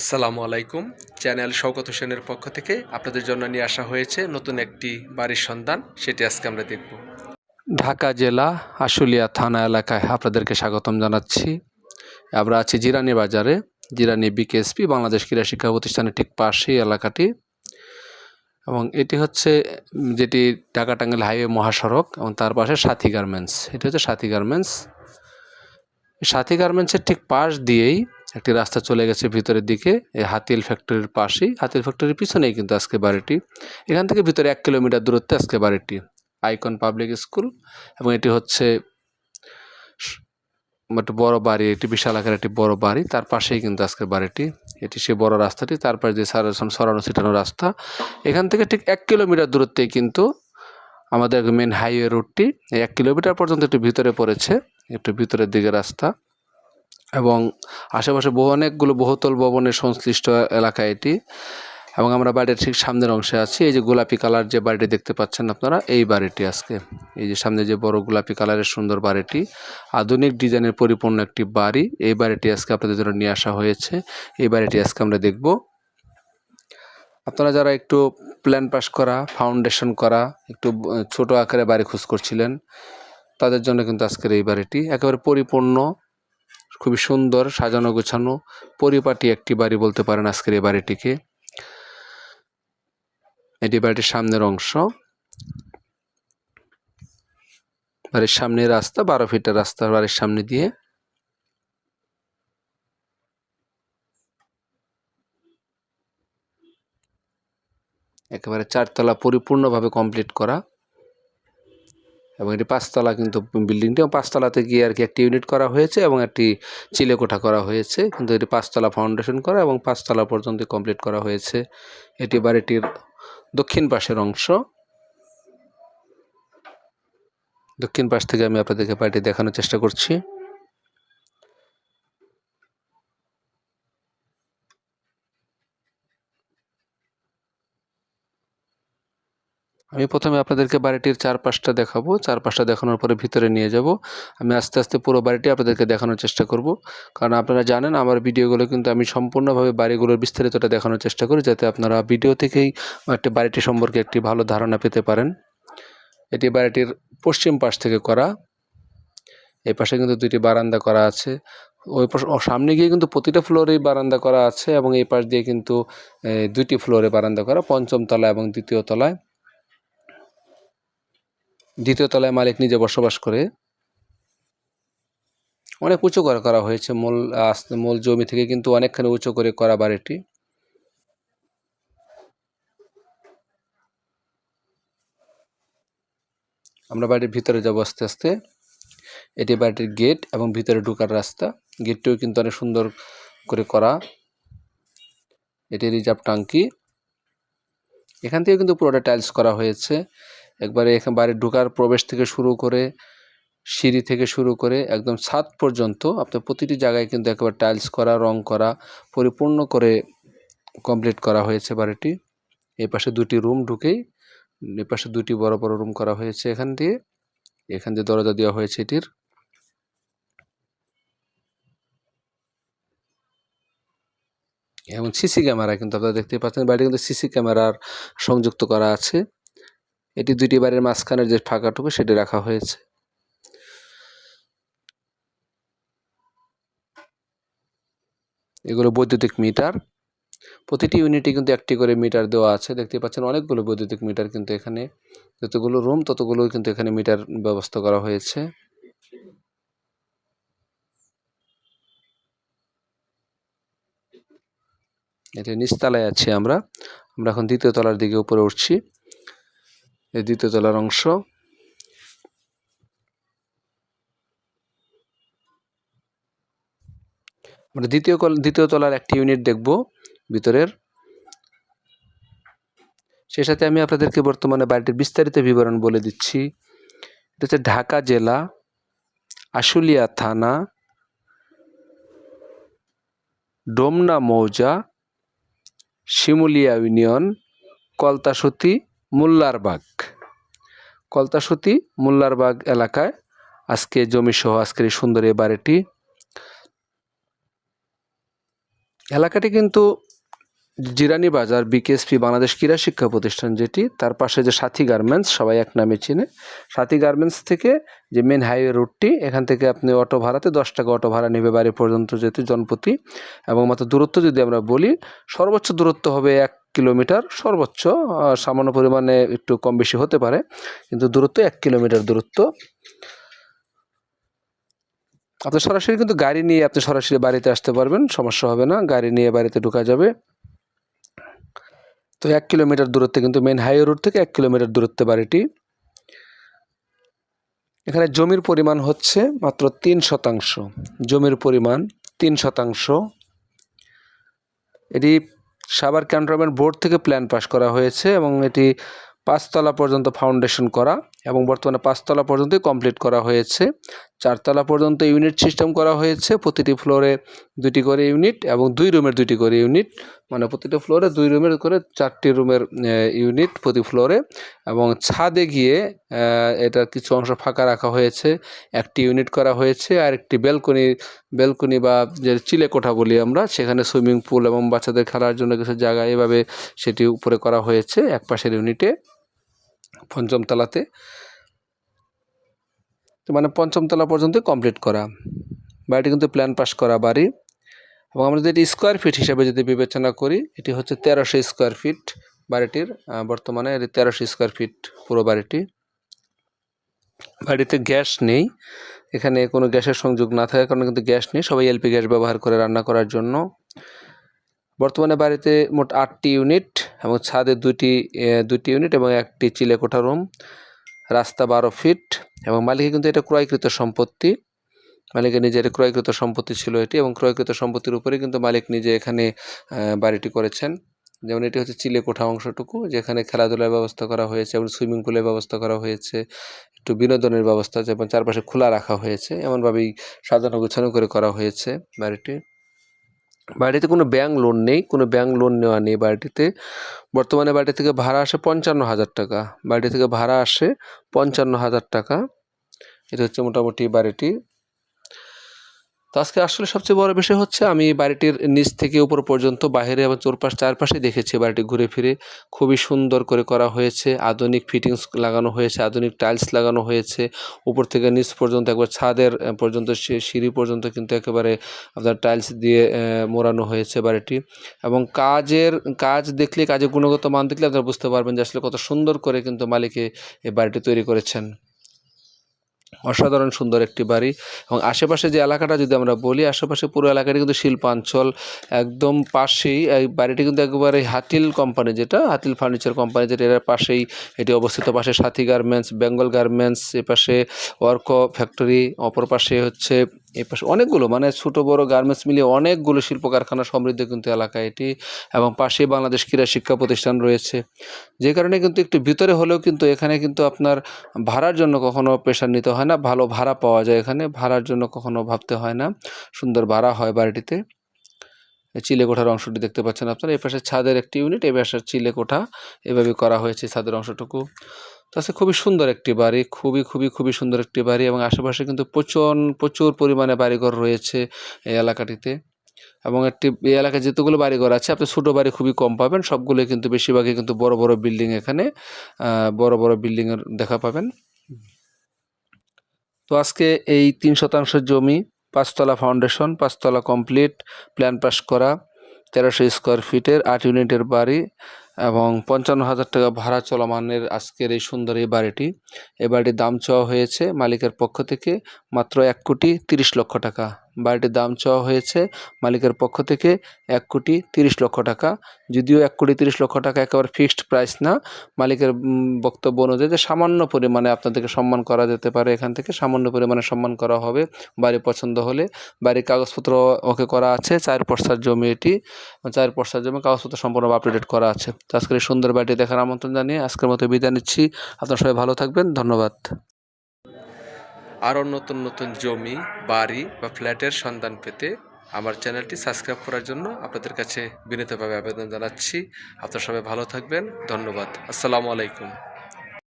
আসসালামু আলাইকুম। চ্যানেল শওকত হোসেনের পক্ষ থেকে আপনাদের জন্য নিয়ে আসা হয়েছে নতুন একটি বাড়ির সন্ধান। সেটি আজকে আমরা দেখব। ঢাকা জেলা আশুলিয়া থানা এলাকায় আপনাদেরকে স্বাগতম জানাচ্ছি। আমরা আছি জিরানি বাজারে। জিরানি বিকেএসপি, বাংলাদেশ ক্রীড়া শিক্ষা প্রতিষ্ঠানের ঠিক পাশেই এলাকাটি। এবং এটি হচ্ছে, যেটি ঢাকা হাইওয়ে মহাসড়ক এবং তার পাশে সাথী গার্মেন্টস। এটি হচ্ছে সাথী গার্মেন্টস। সাথী গার্মেন্টসের ঠিক পাশ দিয়েই একটি রাস্তা চলে গেছে ভিতরের দিকে, এই হাতিল ফ্যাক্টরির পাশেই। হাতিল ফ্যাক্টরির পিছনেই কিন্তু আজকে বাড়িটি। এখান থেকে ভিতরে এক কিলোমিটার দূরত্বে আজকে বাড়িটি। আইকন পাবলিক স্কুল এবং এটি হচ্ছে স- একটি বড় বাড়ি, একটি বিশাল আকারের একটি বড় বাড়ি। তার পাশেই কিন্তু আজকের বাড়িটি। এটি সেই বড় রাস্তাটি। তারপরে যে সারাসন সরানো, ছিটানো রাস্তা। এখান থেকে ঠিক এক কিলোমিটার দূরত্বেই কিন্তু আমাদের মেন হাইওয়ে এই এক কিলোমিটার পর্যন্ত একটু ভিতরে পড়েছে। একটু ভিতরের দিকে রাস্তা। এবং আশেপাশে বহু অনেকগুলো বহুতল ভবনের সংশ্লিষ্ট এলাকা এটি। এবং আমরা বাড়ির ঠিক সামনের অংশে আছি। এই যে গোলাপি কালার যে বাড়িটি দেখতে পাচ্ছেন আপনারা, এই বাড়িটি আজকে। এই যে সামনে যে বড় গোলাপি কালারের সুন্দর বাড়িটি, আধুনিক ডিজাইনের পরিপূর্ণ একটি বাড়ি। এই বাড়িটি আজকে আপনাদের জন্য নিয়ে আসা হয়েছে। এই বাড়িটি আজকে আমরা দেখব। আপনারা যারা একটু প্ল্যান পাস করা, ফাউন্ডেশন করা, একটু ছোট আকারে বাড়ি খোঁজ করছিলেন, তাদের জন্য কিন্তু আজকের এই বাড়িটি একেবারে পরিপূর্ণ খুবই সুন্দর সাজানো গোছানো, পরিপাটি একটি বাড়ি বলতে পারেন আজকের এই বাড়িটিকে। এটি বাড়িটির সামনের অংশ। বাড়ির সামনে রাস্তা, বারো ফিটের রাস্তা বাড়ির সামনে দিয়ে। একেবারে চারতলা পরিপূর্ণভাবে কমপ্লিট করা। এবং এটি পাঁচতলা কিন্তু বিল্ডিংটি এবং পাঁচতলাতে গিয়ে আর কি একটি ইউনিট করা হয়েছে এবং একটি চিলে কোঠা করা হয়েছে। কিন্তু এটি পাঁচতলা ফাউন্ডেশন করা এবং পাঁচতলা পর্যন্ত কমপ্লিট করা হয়েছে। এটি বাড়িটির দক্ষিণ পাশের অংশ। দক্ষিণ পাশ থেকে আমি আপনাদেরকে বাড়িটি দেখানোর চেষ্টা করছি। আমি প্রথমে আপনাদেরকে বাড়িটির চারপাশটা দেখাবো। চারপাশটা দেখানোর পরে ভিতরে নিয়ে যাব। আমি আস্তে আস্তে পুরো বাড়িটি আপনাদেরকে দেখানোর চেষ্টা করব। কারণ আপনারা জানেন, আমার ভিডিওগুলো কিন্তু আমি সম্পূর্ণভাবে বাড়িগুলোর বিস্তারিতটা দেখানোর চেষ্টা করি, যাতে আপনারা ভিডিও থেকেই একটি বাড়িটি সম্পর্কে একটি ভালো ধারণা পেতে পারেন। এটি বাড়িটির পশ্চিম পাশ থেকে করা। এই পাশে কিন্তু দুইটি বারান্দা করা আছে। ওই পাশ সামনে গিয়ে কিন্তু প্রতিটা ফ্লোরেই বারান্দা করা আছে এবং এই পাশ দিয়ে কিন্তু দুইটি ফ্লোরে বারান্দা করা, পঞ্চম তলা এবং দ্বিতীয় তলায়। দ্বিতীয় তলায় মালিক নিজে বসবাস করে। অনেক উঁচু করে করা হয়েছে মূল মূল জমি থেকে, কিন্তু অনেকখানি উঁচু করে করা বাড়িটি। আমরা বাড়ির ভিতরে যাব আস্তে আস্তে। এটি বাড়িটির গেট এবং ভিতরে ঢোকার রাস্তা। গেটটিও কিন্তু অনেক সুন্দর করে করা। এটি রিজার্ভ টাঙ্কি। এখান থেকে কিন্তু পুরোটা টাইলস করা হয়েছে। একবারে এখানে বাড়ির ঢোকার প্রবেশ থেকে শুরু করে সিঁড়ি থেকে শুরু করে একদম ছাদ পর্যন্ত আপনার প্রতিটি জায়গায় কিন্তু একেবারে টাইলস করা, রং করা পরিপূর্ণ করে কমপ্লিট করা হয়েছে বাড়িটি। এই পাশে দুটি রুম ঢুকেই এই পাশে দুটি বড় বড় রুম করা হয়েছে এখান দিয়ে। এখান দিয়ে দরজা দেওয়া হয়েছে এটির। এবং সিসি ক্যামেরা কিন্তু আপনারা দেখতে পাচ্ছেন, বাড়িটি কিন্তু সিসি ক্যামেরার সংযুক্ত করা আছে। এটি দুইটি বাড়ির মাঝখানের যে ফাঁকাটুকু সেটি রাখা হয়েছে। এগুলো বৈদ্যুতিক মিটার। প্রতিটি ইউনিটে কিন্তু একটি করে মিটার দেওয়া আছে। দেখতে পাচ্ছেন অনেকগুলো বৈদ্যুতিক মিটার কিন্তু এখানে, যতগুলো রুম ততগুলো কিন্তু এখানে মিটার ব্যবস্থা করা হয়েছে। এটা নিচতলায় আছি আমরা। আমরা এখন দ্বিতীয় তলার দিকে উপরে উঠছি। এই দ্বিতীয় তলার অংশ। আমরা দ্বিতীয় দ্বিতীয় তলার একটি ইউনিট দেখব ভিতরের। সেই সাথে আমি আপনাদেরকে বর্তমানে বাড়িটির বিস্তারিত বিবরণ বলে দিচ্ছি। এটা হচ্ছে ঢাকা জেলা, আশুলিয়া থানা, ডোমনা মৌজা, শিমুলিয়া ইউনিয়ন, কলতাসতি মোল্লারবাগ কলতাসতি মোল্লারবাগ এলাকায়। আজকে জমি সহ আজকের এই সুন্দর এই বাড়িটি। এলাকাটি কিন্তু জিরানি বাজার, বিকেএসপি বাংলাদেশ ক্রীড়া শিক্ষা প্রতিষ্ঠান যেটি। তার পাশে যে সাথী গার্মেন্টস, সবাই এক নামে চিনে। সাথী গার্মেন্টস থেকে যে মেন হাইওয়ে রুটটি এখান থেকে আপনি অটো ভাড়াতে দশ টাকা অটো ভাড়া নেবে বাড়ি পর্যন্ত যেতে জনপ্রতি এবং মাত্র দূরত্ব যদি আমরা বলি, সর্বোচ্চ দূরত্ব হবে এক কিলোমিটার সর্বোচ্চ সামান্য পরিমাণে একটু কম বেশি হতে পারে, কিন্তু দূরত্ব এক কিলোমিটার দূরত্ব। আপনি সরাসরি কিন্তু গাড়ি নিয়ে আপনি সরাসরি বাড়িতে আসতে পারবেন, সমস্যা হবে না, গাড়ি নিয়ে বাড়িতে ঢুকা যাবে। তো এক কিলোমিটার দূরত্বে কিন্তু মেন হাইওয়ে রোড থেকে এক কিলোমিটার দূরত্বে বাড়িটি। এখানে জমির পরিমাণ হচ্ছে মাত্র তিন শতাংশ। জমির পরিমাণ তিন শতাংশ। এটি সাভার ক্যান্টনমেন্ট বোর্ড থেকে প্ল্যান পাস করা হয়েছে এবং এটি পাঁচতলা পর্যন্ত ফাউন্ডেশন করা এবং বর্তমানে পাঁচতলা পর্যন্তই কমপ্লিট করা হয়েছে। চারতলা পর্যন্ত ইউনিট সিস্টেম করা হয়েছে। প্রতিটি ফ্লোরে দুটি করে ইউনিট এবং দুই রুমের দুটি করে ইউনিট। মানে প্রতিটা ফ্লোরে দুই রুমের করে চারটি রুমের ইউনিট প্রতি ফ্লোরে এবং ছাদে গিয়ে এটার কিছু অংশ ফাঁকা রাখা হয়েছে। একটি ইউনিট করা হয়েছে আর একটি ব্যালকনি ব্যালকনি বা যে চিলে কোঠা বলি আমরা, সেখানে সুইমিং পুল এবং বাচ্চাদের খেলার জন্য কিছু জায়গা এভাবে সেটি উপরে করা হয়েছে এক পাশের ইউনিটে পঞ্চম তলাতে মানে পঞ্চম তলা পর্যন্ত কমপ্লিট করা। বাড়িটি কিন্তু প্ল্যান পাস করা বাড়ি। এবং আমরা যদি স্কোয়ার ফিট হিসাবে যদি বিবেচনা করি, এটি হচ্ছে তেরোশো স্কোয়ার ফিট বাড়িটির বর্তমানে এটি তেরোশো স্কোয়ার ফিট পুরো বাড়িটি। বাড়িতে গ্যাস নেই, এখানে কোনো গ্যাসের সংযোগ না থাকার কারণে কিন্তু গ্যাস নেই, সবাই এলপি গ্যাস ব্যবহার করে রান্না করার জন্য। বর্তমানে বাড়িতে মোট আটটি ইউনিট এবং ছাদে দুটি দুটি ইউনিট এবং একটি চিলেকোঠা রুম রাস্তা বারো ফিট এবং মালিকের কিন্তু এটা ক্রয়কৃত সম্পত্তি। মালিকের নিজের ক্রয়কৃত সম্পত্তি ছিল এটি এবং ক্রয়কৃত সম্পত্তির উপরে কিন্তু মালিক নিজে এখানে বাড়িটি করেছেন। যেমন এটি হচ্ছে চিলে কোঠা অংশটুকু, যেখানে খেলাধুলার ব্যবস্থা করা হয়েছে এবং সুইমিং পুলের ব্যবস্থা করা হয়েছে, একটু বিনোদনের ব্যবস্থা এবং চারপাশে খোলা রাখা হয়েছে। এমনভাবেই সাজানো গুছানো করে করা হয়েছে বাড়িটি। বাড়িতে কোনো ব্যাংক লোন নেই, কোনো ব্যাংক লোন নেওয়া নেই বাড়িটিতে। বর্তমানে বাড়ি থেকে ভাড়া আসে পঞ্চান্ন হাজার টাকা। বাড়ি থেকে ভাড়া আসে পঞ্চান্ন হাজার টাকা। এটা হচ্ছে মোটামুটি বাড়িটি। তো আজকে আসলে সবচেয়ে বড় বিষয় হচ্ছে আমি বাড়িটির নিচ থেকে উপর পর্যন্ত বাইরে এবং চোরপাশ চারপাশে দেখেছি বাড়িটি ঘুরে ফিরে। খুবই সুন্দর করে করা হয়েছে। আধুনিক ফিটিংস লাগানো হয়েছে, আধুনিক টাইলস লাগানো হয়েছে। উপর থেকে নিচ পর্যন্ত, একবার ছাদের পর্যন্ত সিঁড়ি পর্যন্ত কিন্তু একেবারে আপনার টাইলস দিয়ে মোড়ানো হয়েছে বাড়িটি। এবং কাজের, কাজ দেখলে, কাজের গুণগত মান দেখলে আপনারা বুঝতে পারবেন যে আসলে কত সুন্দর করে কিন্তু মালিকে এই বাড়িটি তৈরি করেছেন। অসাধারণ সুন্দর একটি বাড়ি এবং আশেপাশে যে এলাকাটা যদি আমরা বলি, আশেপাশে পুরো এলাকাটি কিন্তু শিল্পাঞ্চল। একদম পাশেই এই বাড়িটি কিন্তু একবারে হাতিল কোম্পানি যেটা, হাতিল ফার্নিচার কোম্পানি যেটা, এর পাশেই এটি অবস্থিত। পাশে সাথী গার্মেন্টস বেঙ্গল গার্মেন্টস এ পাশে ওয়ার্ক ফ্যাক্টরি অপর পাশে হচ্ছে এ পাশে অনেকগুলো মানে ছোটো, বড় গার্মেন্টস মিলিয়ে অনেকগুলো শিল্প কারখানা সমৃদ্ধ কিন্তু এলাকা এটি এবং পাশেই বাংলাদেশ ক্রীড়া শিক্ষা প্রতিষ্ঠান রয়েছে। যে কারণে কিন্তু একটু ভিতরে হলেও কিন্তু এখানে কিন্তু আপনার ভাড়ার জন্য কখনো প্রেশার নিতে হয় না, ভালো ভাড়া পাওয়া যায় এখানে, ভাড়ার জন্য কখনো ভাবতে হয় না। সুন্দর ভাড়া হয় বাড়িটিতে। এই চিলে কোঠার অংশটি দেখতে পাচ্ছেন আপনারা, এই পাশে ছাদের একটি ইউনিট এই পাশে চিলে কোঠা, এভাবে করা হয়েছে ছাদের অংশটুকু। তাছাড়া খুবই সুন্দর একটি বাড়ি, খুবই খুবই খুবই সুন্দর একটি বাড়ি এবং আশেপাশে কিন্তু প্রচুর প্রচুর পরিমাণে বাড়িঘর রয়েছে এই এলাকাটিতে এবং একটি, এই এলাকায় যেতগুলো বাড়িঘর আছে, আপনি ছোটো বাড়ি খুবই কম পাবেন, সবগুলোই কিন্তু বেশিরভাগই কিন্তু বড় বড় বিল্ডিং এখানে বড় বড় বিল্ডিংয়ের দেখা পাবেন। তো আজকে এই তিন শতাংশ জমি, পাঁচতলা ফাউন্ডেশন পাঁচতলা কমপ্লিট প্ল্যান পাস করা, তেরোশো স্কোয়ার ফিটের আট ইউনিটের বাড়ি এবং পঞ্চান্ন হাজার টাকা ভাড়া চলমানের আজকের এই সুন্দর এই বাড়িটি। এ বাড়িটির দাম চাওয়া হয়েছে মালিকের পক্ষ থেকে মাত্র এক কোটি তিরিশ লক্ষ টাকা। বাড়িটির দাম চাওয়া হয়েছে মালিকের পক্ষ থেকে এক কোটি তিরিশ লক্ষ টাকা। যদিও এক কোটি তিরিশ লক্ষ টাকা একেবারে ফিক্সড প্রাইস না, মালিকের বক্তব্য অনুযায়ী যে সামান্য পরিমাণে আপনাদেরকে সম্মান করা যেতে পারে এখান থেকে, সামান্য পরিমাণে সম্মান করা হবে বাড়ি পছন্দ হলে। বাড়ির কাগজপত্র ওকে করা আছে চার পর্সার জমি এটি চার পর্সার জমি কাগজপত্র সম্পূর্ণ আপডেট করা আছে। তো আজকের এই সুন্দর বাড়িটি দেখার আমন্ত্রণ জানিয়ে আজকের মতো বিদায় নিচ্ছি। আপনারা সবাই ভালো থাকবেন, ধন্যবাদ। আরও নতুন নতুন জমি, বাড়ি বা ফ্ল্যাটের সন্ধান পেতে আমার চ্যানেলটি সাবস্ক্রাইব করার জন্য আপনাদের কাছে বিনীতভাবে আবেদন জানাচ্ছি। আপনারা সবাই ভালো থাকবেন। ধন্যবাদ। আসসালামু আলাইকুম।